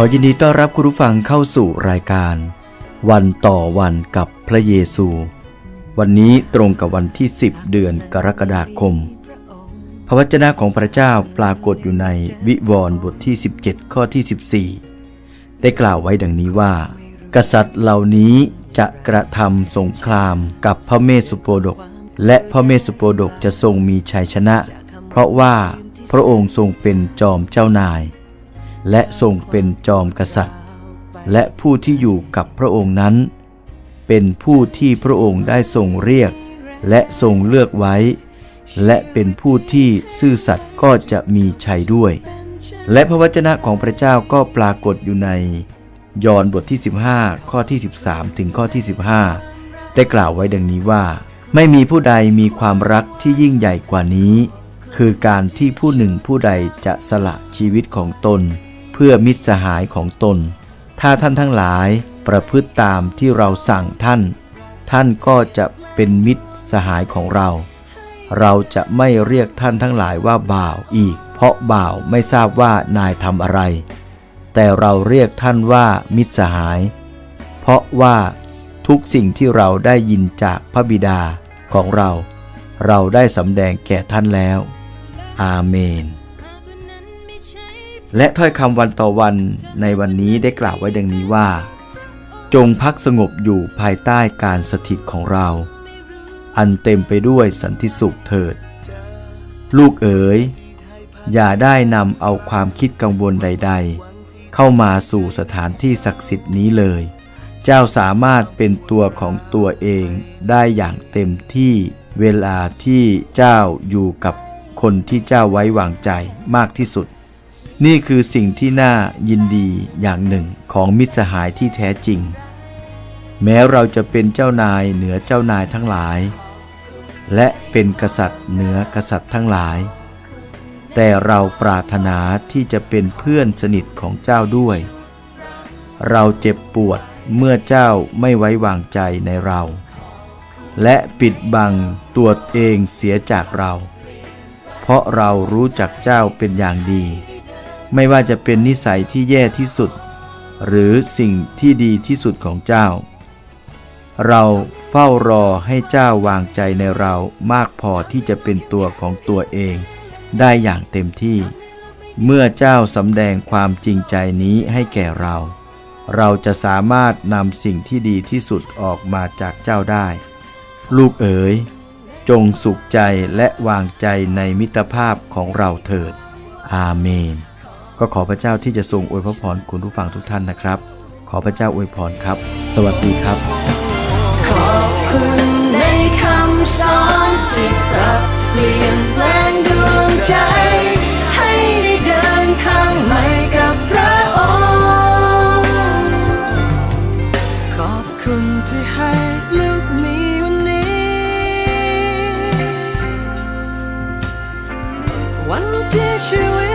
ขอยินดีต้อนรับคุณผู้ฟังเข้าสู่รายการ วันต่อวันกับพระเยซู วันนี้ตรงกับวันที่ 10 เดือนกรกฎาคม พระวจนะของพระเจ้าปรากฏอยู่ในวิวรณ์บทที่ 17 ข้อที่ 14 ได้กล่าวไว้ดังนี้ว่า กษัตริย์เหล่านี้จะกระทำสงครามกับพระเมสสุโปดก และพระเมสสุโปดกจะทรงมีชัยชนะ เพราะว่าพระองค์ทรงเป็นจอมเจ้านาย และทรงเป็นจอมกษัตริย์ และผู้ที่อยู่กับพระองค์นั้น เป็นผู้ที่พระองค์ได้ทรงเรียก และทรงเลือกไว้ และเป็นผู้ที่ซื่อสัตย์ก็จะมีชัยด้วย และพระวจนะของพระเจ้าก็ปรากฏอยู่ในยอห์นบทที่ 15 ข้อที่ 13 ถึงข้อที่ 15 ได้กล่าวไว้ดังนี้ว่า ไม่มีผู้ใดมีความรักที่ยิ่งใหญ่กว่านี้ คือการที่ผู้หนึ่งผู้ใดจะสละชีวิตของตนเพื่อมิตรสหายของตน ถ้าท่านทั้งหลายประพฤติตามที่เราสั่งท่าน ท่านก็จะเป็นมิตรสหายของเรา เราจะไม่เรียกท่านทั้งหลายว่าบ่าวอีก เพราะบ่าวไม่ทราบว่านายทำอะไร แต่เราเรียกท่านว่ามิตรสหาย เพราะว่าทุกสิ่งที่เราได้ยินจากพระบิดาของเรา เราได้สำแดงแก่ท่านแล้ว อาเมน และถ้อยคำวันต่อวันในวันนี้ได้กล่าวไว้ดังนี้ว่า จงพักสงบอยู่ภายใต้การสถิตของเรา อันเต็มไปด้วยสันติสุขเถิด ลูกเอ๋ย อย่าได้นำเอาความคิดกังวลใด ๆ เข้ามาสู่สถานที่ศักดิ์สิทธิ์นี้เลย เจ้าสามารถเป็นตัวของตัวเองได้อย่างเต็มที่เวลาที่เจ้าอยู่กับคนที่เจ้าไว้วางใจมากที่สุด นี่คือสิ่งที่น่ายินดีอย่างหนึ่งของมิตรสหายที่แท้จริง แม้เราจะเป็นเจ้านายเหนือเจ้านายทั้งหลาย และเป็นกษัตริย์เหนือกษัตริย์ทั้งหลาย แต่เราปรารถนาที่จะเป็นเพื่อนสนิทของเจ้าด้วย เราเจ็บปวดเมื่อเจ้าไม่ไว้วางใจในเรา และปิดบังตัวเองเสียจากเรา เพราะเรารู้จักเจ้าเป็นอย่างดี ไม่ว่าจะเป็นนิสัยที่แย่ที่สุด หรือสิ่งที่ดีที่สุดของเจ้า เราเฝ้ารอให้เจ้าวางใจในเรามากพอที่จะเป็นตัวของตัวเองได้อย่างเต็มที่ เมื่อเจ้าสำแดงความจริงใจนี้ให้แก่เรา เราจะสามารถนำสิ่งที่ดีที่สุดออกมาจากเจ้าได้ ลูกเอ๋ย จงสุขใจและวางใจในมิตรภาพของเราเถิด อาเมน ก็ขอพระเจ้าที่จะทรงอวยพระพรคุณผู้ฟังทุกท่านนะครับ ขอพระเจ้าอวยพรครับ สวัสดีครับ ขอบคุณในคำสอนที่ปรับเปลี่ยนแปลงดวงใจ ให้ได้เดินทางใหม่กับพระองค์ขอบคุณที่ให้ลูกมีวันนี้ วันที่ชีวิต